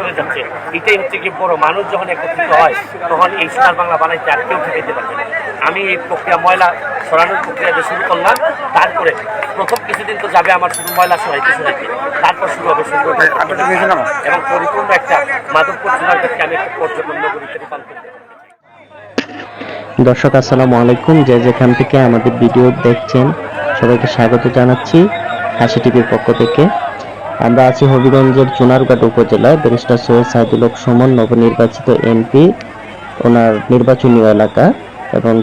সরে যাচ্ছে এটাই হচ্ছে কি বড় মানুষ যখন একত্রিত হয় তখন এই সোনার বাংলা বানাইতে আর কেউ ঠেকাইতে পারবে না। আমি এই প্রক্রিয়া ময়লা সরানোর প্রক্রিয়া যে শুরু করলাম তারপরে প্রথম কিছুদিন তো যাবে আমার শুধু ময়লা সরাইতে সরাইতে তারপর শুরু হবে সুন্দর এবং পরিপূর্ণ একটা মাধবপুর জেলাকে আমি একটা পর্যটন নগরীতে রূপান্তরিত দর্শক আসসালামু আলাইকুম। যে যেখান থেকে আমাদের ভিডিও দেখছেন সবাইকে স্বাগত জানাচ্ছি হাসি টিভির পক্ষ থেকে। আমরা আছি হবিগঞ্জের চুনারঘাট উপজেলায় ব্যারিস্টার সৈয়দ সাইদুল হক সুমন নবনির্বাচিত এমপি ওনার নির্বাচনী এলাকা এবং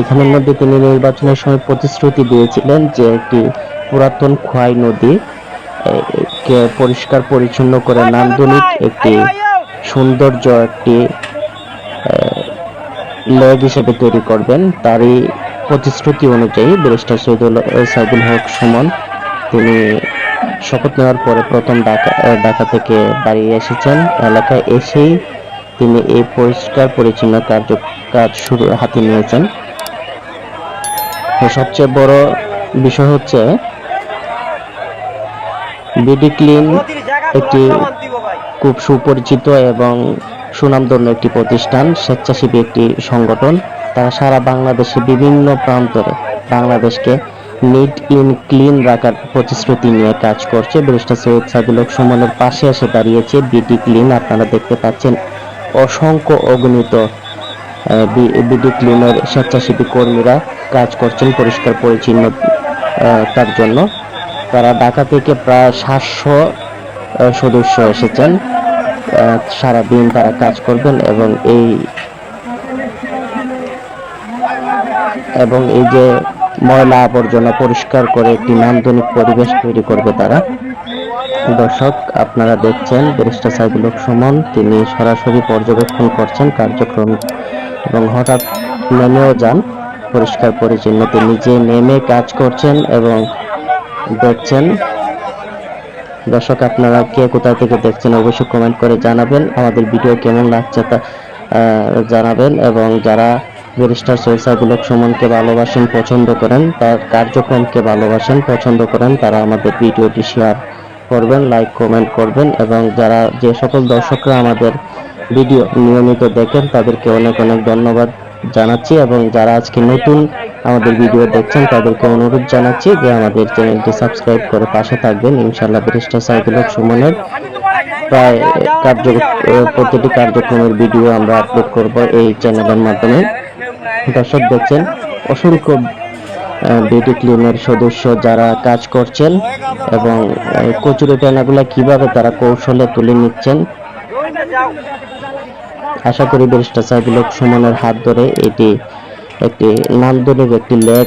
এখানের মধ্যে তিনি নির্বাচনের সময় প্রতিশ্রুতি দিয়েছিলেন যে একটি পুরাতন খোয়াই নদী কে পরিষ্কার পরিচ্ছন্ন করে নান্দনিক একটি সৌন্দর্য একটি লেগ হিসেবে তৈরি করবেন। তারই প্রতিশ্রুতি অনুযায়ী ব্যারিস্টার সৈদুল সাইদুল হক সুমন তিনি শপথ নেওয়ার পরে প্রথম ঢাকা থেকে বাড়ি এসেছেন। এলাকায় এসেই তিনি এই পরিষ্কার পরিচ্ছন্ন কার্য কাজ শুরু, হাতে নিয়েছেন। সবচেয়ে বড় বিষয় হচ্ছে, বিডি ক্লিন একটি খুব সুপরিচিত এবং সুনামধন্য একটি প্রতিষ্ঠান, স্বেচ্ছাসেবী একটি সংগঠন। তারা সারা বাংলাদেশে বিভিন্ন প্রান্তরে, বাংলাদেশকে নিট ইন ক্লিন রাখার প্রতিশ্রুতি নিয়ে কাজ করছে ব্যারিস্টার সৈয়দ সাদুল হক সুমনের পাশে এসে দাঁড়িয়েছে বিডি ক্লিন আপনারা দেখতে পাচ্ছেন অসংখ্য অগণিত বিডি ক্লিনের স্বেচ্ছাসেবী কর্মীরা কাজ করছেন পরিষ্কার পরিচ্ছন্ন তার জন্য। তারা ঢাকা থেকে প্রায় সাতশো সদস্য এসেছেন সারাদিন তারা কাজ করবেন এবং এই এবং এই যে ময়লা আবর্জনা পরিষ্কার করে একটি নান্দনিক পরিবেশ তৈরি করবে তারা। দর্শক, আপনারা দেখছেন ব্যারিস্টার সাইদুল সুমন। তিনি সরাসরি পর্যবেক্ষণ করছেন কার্যক্রম এবং হঠাৎ নেমেও যান। পরিষ্কার পরিচ্ছন্ন, তিনি নিজে নেমে কাজ করছেন এবং দেখছেন। দর্শক, আপনারা কে কোথা থেকে দেখছেন অবশ্যই কমেন্ট করে জানাবেন। আমাদের ভিডিও কেমন লাগছে তা জানাবেন এবং যারা ব্যারিস্টার সৈয়দ সাইদুল সুমনকে ভালোবাসেন, পছন্দ করেন, তার কার্যক্রমকে ভালোবাসেন, পছন্দ করেন, তারা আমাদের ভিডিওটি শেয়ার করবেন লাইক কমেন্ট করবেন এবং যারা যে সকল দর্শকরা আমাদের ভিডিও নিয়মিত দেখেন, তাদেরকে অনেক অনেক ধন্যবাদ জানাচ্ছি এবং যারা আজকে নতুন আমাদের ভিডিও দেখছেন, তাদেরকে অনুরোধ জানাচ্ছি যে আমাদের চ্যানেলটি সাবস্ক্রাইব করে পাশে থাকবেন। ইনশাআল্লাহ ব্যারিস্টার সাইদুল সুমনের প্রায় কার্য প্রতিটি কার্যক্রমের ভিডিও আমরা আপলোড করব এই চ্যানেলের মাধ্যমে। দর্শক দেখছেন, অসংখ্য বিউটি ক্লিনের সদস্য যারা কাজ করছেন এবং কচুরি টেনাগুলা কীভাবে তারা কৌশলে তুলে নিচ্ছেন। আশা করি ব্যারিস্টার সুমনের হাত ধরে এটি একটি নান্দনিক একটি লেগ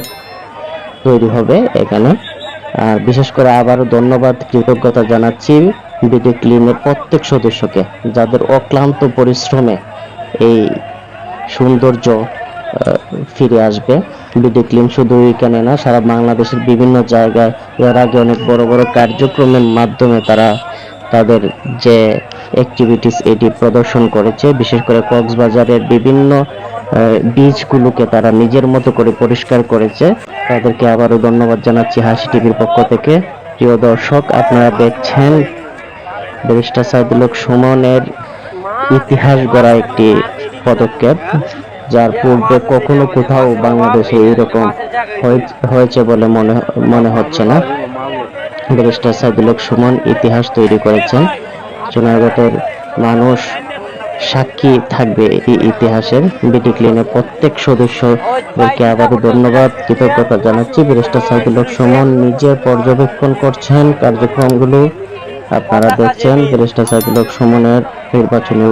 তৈরি হবে এখানে। আর বিশেষ করে আবারও ধন্যবাদ, কৃতজ্ঞতা জানাচ্ছি বিডি ক্লিনের প্রত্যেক সদস্যকে, যাদের অক্লান্ত পরিশ্রমে এই সৌন্দর্য ফিরে আসবে। বিডি ক্লিন শুধু এখানে না, সারা বাংলাদেশের বিভিন্ন জায়গায় এর আগে অনেক বড় বড় কার্যক্রমের মাধ্যমে তারা তাদের যে অ্যাক্টিভিটিস এটি প্রদর্শন করেছে, বিশেষ করে কক্সবাজারের বিভিন্ন বীজগুলোকে তারা নিজের মতো করে পরিষ্কার করেছে। তাদেরকে আবারও ধন্যবাদ জানাচ্ছি হাসি টিভির পক্ষ থেকে। প্রিয় দর্শক, আপনারা দেখছেন ব্যারিস্টার সাইদুল হক সুমনের ইতিহাস গড়া একটি পদক্ষেপ। যার পূর্বে কখনো কোথাও বাংলাদেশে এরকম হয়েছে বলে মনে মনে হচ্ছে না। ব্যারিস্টার সাইদুল হক সুমন ইতিহাস তৈরি করেছেন। সোনারঘাটের মানুষ সাক্ষী থাকবে এই ইতিহাসের। বিটি ক্লিনের প্রত্যেক সদস্যদেরকে আবারও ধন্যবাদ, কৃতজ্ঞতা জানাচ্ছি। ব্যারিস্টার সাইদুল হক সুমন নিজে পর্যবেক্ষণ করছেন কার্যক্রমগুলো। আপনারা দেখছেন ব্যারিস্টার সাইদুল হক সুমনের নির্বাচনী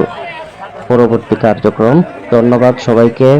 পরবর্তী কার্যক্রম। ধন্যবাদ সবাইকে।